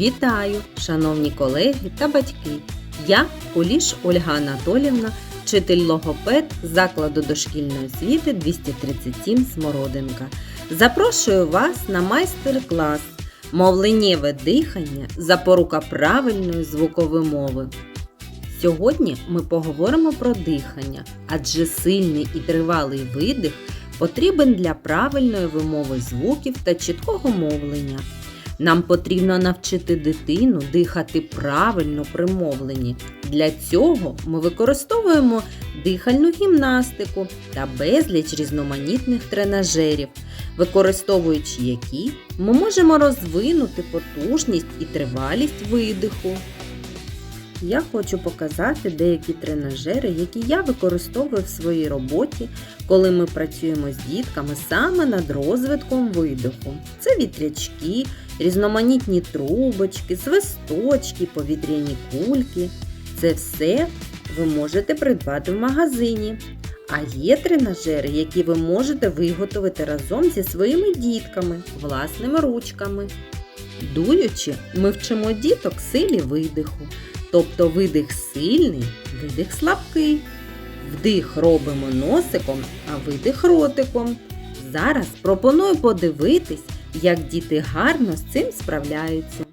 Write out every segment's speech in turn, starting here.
Вітаю, шановні колеги та батьки! Я Куліш Ольга Анатолівна, вчитель логопед закладу дошкільної освіти 237 Смородинка. Запрошую вас на майстер-клас Мовленнєве дихання запорука правильної звукової. Сьогодні ми поговоримо про дихання, адже сильний і тривалий видих потрібен для правильної вимови звуків та чіткого мовлення. Нам потрібно навчити дитину дихати правильно при мовленні. Для цього ми використовуємо дихальну гімнастику та безліч різноманітних тренажерів, використовуючи які ми можемо розвинути потужність і тривалість видиху. Я хочу показати деякі тренажери, які я використовую в своїй роботі, коли ми працюємо з дітками саме над розвитком видиху. Це вітрячки, різноманітні трубочки, свисточки, повітряні кульки. Це все ви можете придбати в магазині. А є тренажери, які ви можете виготовити разом зі своїми дітками, власними ручками. Дуючи, ми вчимо діток силі видиху. Тобто видих сильний, видих слабкий. Вдих робимо носиком, а видих ротиком. Зараз пропоную подивитись, як діти гарно з цим справляються.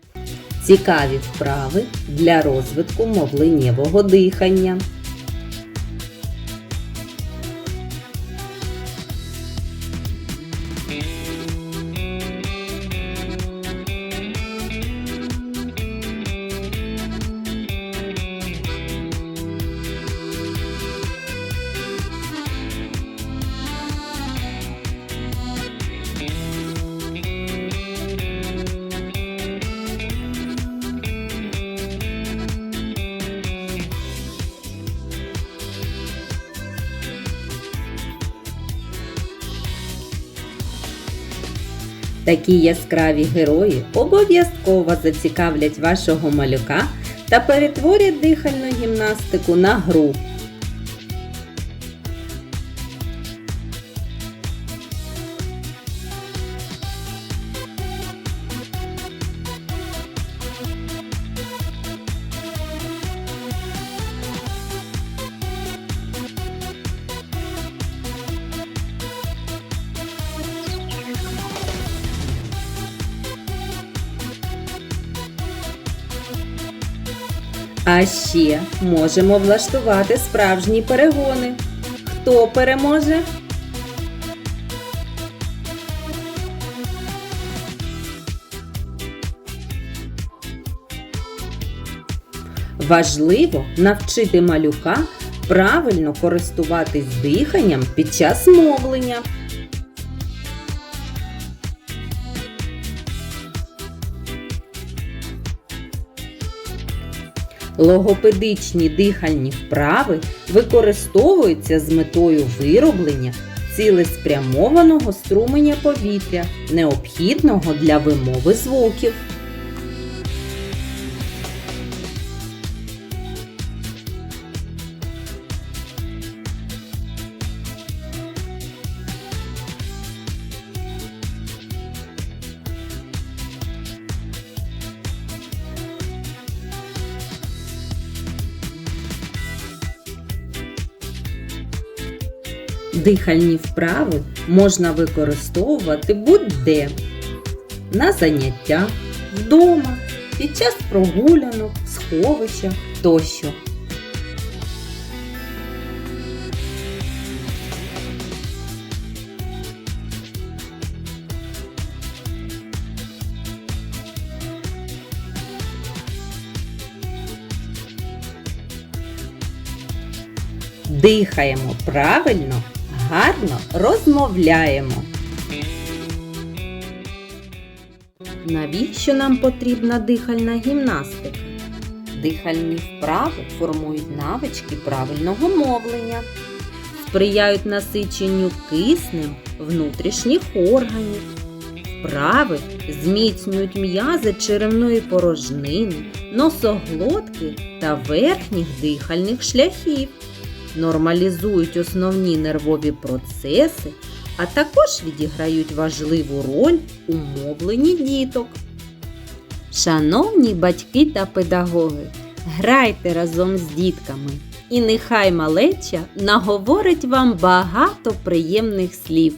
Цікаві вправи для розвитку мовленнєвого дихання. Такі яскраві герої обов'язково зацікавлять вашого малюка та перетворять дихальну гімнастику на гру. А ще можемо влаштувати справжні перегони. Хто переможе? Важливо навчити малюка правильно користуватись диханням під час мовлення. Логопедичні дихальні вправи використовуються з метою вироблення цілеспрямованого струменя повітря, необхідного для вимови звуків. Дихальні вправи можна використовувати будь-де на заняттях, вдома, під час прогулянок, в сховищах тощо. Дихаємо правильно, гарно розмовляємо. Навіщо нам потрібна дихальна гімнастика? Дихальні вправи формують навички правильного мовлення, сприяють насиченню киснем внутрішніх органів. Вправи зміцнюють м'язи черевної порожнини, носоглотки та верхніх дихальних шляхів нормалізують основні нервові процеси, а також відіграють важливу роль у мовленні діток. Шановні батьки та педагоги, грайте разом з дітками, і нехай малеча наговорить вам багато приємних слів.